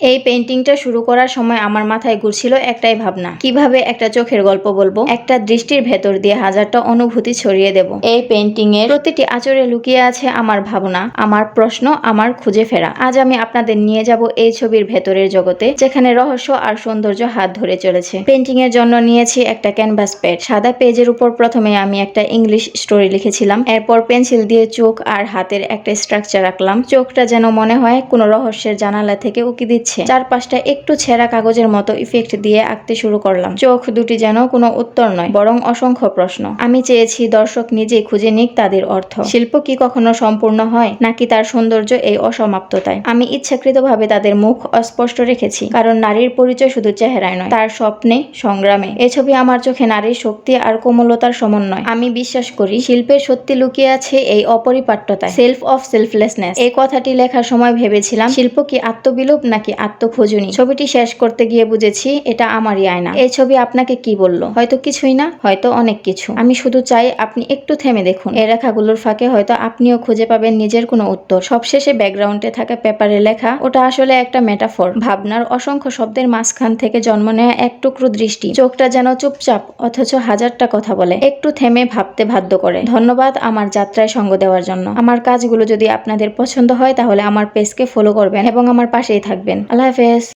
এই পেন্টিংটা শুরু করার সময় আমার মাথায় ঘুরছিল একটাই ভাবনা। কীভাবে একটা চোখের গল্প বলব? একটা দৃষ্টির ভেতর দিয়ে হাজারটা অনুভূতি ছড়িয়ে দেব। এই পেন্টিং এর প্রতিটি আচরে লুকিয়ে আছে আমার ভাবনা, আমার প্রশ্ন, আমার খুঁজে ফেরা। আজ আমি আপনাদের নিয়ে যাব এই ছবির ভেতরের জগতে, যেখানে রহস্য আর সৌন্দর্য হাত ধরে চলেছে। পেন্টিং এর জন্য নিয়েছি একটা ক্যানভাস প্যাড সাদা পেজের উপর প্রথমে আমি একটা ইংলিশ স্টোরি লিখেছিলাম। এরপর পেন্সিল দিয়ে চোখ আর হাতের একটা স্ট্রাকচার রাখলাম চোখটা যেন মনে হয় কোনো রহস্যের জানালা থেকে উকি দিচ্ছে। চারপাশটা একটু ছেঁড়া কাগজের মতো ইফেক্ট দিয়ে আঁকতে শুরু করলাম। চোখ দুটি যেন কোনো উত্তর নয়, বরং অসংখ্য প্রশ্ন। আমি চেয়েছি দর্শক নিজেই খুঁজে নিক তাদের অর্থ। শিল্প কি কখনো সম্পূর্ণ হয়, নাকি তার সৌন্দর্য এই অসমাপ্ততায়? আমি ইচ্ছাকৃতভাবে তাদের মুখ অস্পষ্ট রেখেছি, কারণ নারীর পরিচয় শুধু চেহারায় নয়, তার স্বপ্নে, সংগ্রামে। এ ছবি আমার চোখে নারীর শক্তি আর কোমলতার সমন্বয়। আমি বিশ্বাস করি, শিল্পের সত্যি লুকিয়ে আছে এই অপরিপাট্যতায়। সেলফ অফ সেলফলেসনেস এই কথাটি লেখার সময় ভেবেছিলাম, শিল্প কি আত্মবিলোপ নাকি আত্মখোঁজনি। ছবিটি শেষ করতে গিয়ে বুঝেছি, এটা আমারই আয়না। এই ছবি আপনাকে কি বলল? হয়তো কিছুই না, হয়তো অনেক কিছু। আমি শুধু চাই আপনি একটু থেমে দেখুন। এ রেখাগুলোর ফাঁকে হয়তো আপনিও খুঁজে পাবেন নিজের কোনো উত্তর। সবশেষে ব্যাকগ্রাউন্ডে থাকা পেপারে লেখা, ওটা আসলে একটা মেটাফর। ভাবনার অসংখ্য শব্দের মাঝখান থেকে জন্ম নেওয়া এক টুকরো দৃষ্টি। চোখটা যেন চুপচাপ, অথচ হাজারটা কথা বলে। একটু থেমে ভাবতে বাধ্য করে। ধন্যবাদ আমার যাত্রায় সঙ্গ দেওয়ার জন্য। আমার কাজগুলো যদি আপনাদের পছন্দ হয়, তাহলে আমার পেজকে ফলো করবেন এবং আমার পাশেই থাকবেন। আল্লাহ হাফেজ